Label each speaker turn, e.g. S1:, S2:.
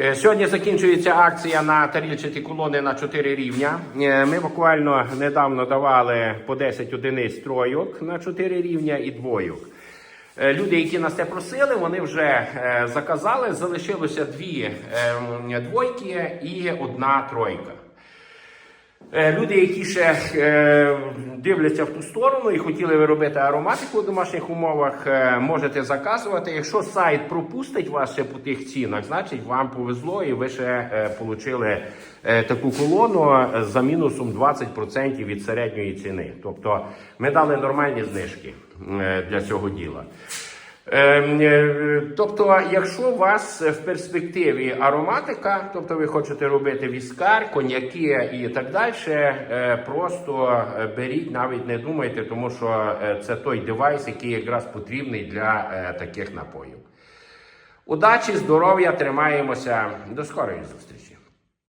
S1: Е, Сьогодні закінчується акція на тарільчаті колони на 4 рівня. Е, Ми буквально недавно давали по 10 одиниць тройок на 4 рівня і двойок. Е, Люди, які нас це просили, вони вже заказали. Залишилося дві е, двойки і одна тройка. Е, Люди, які ще е, дивляться в ту сторону і хотіли ви робити ароматику у домашніх умовах, е, можете заказувати. Якщо сайт пропустить вас ще по тих цінах, значить вам повезло і ви ще отримали таку колону за мінусом 20% від середньої ціни. Тобто ми дали нормальні знижки для цього діла. Ем, е, Тобто, якщо у вас в перспективі ароматика, тобто ви хочете робити віскар, коньяки і так далі, е, просто е, беріть, навіть не думайте, тому що е, це той девайс, який якраз потрібний для е, таких напоїв. Удачі, здоров'я, тримаємося. До скорої зустрічі!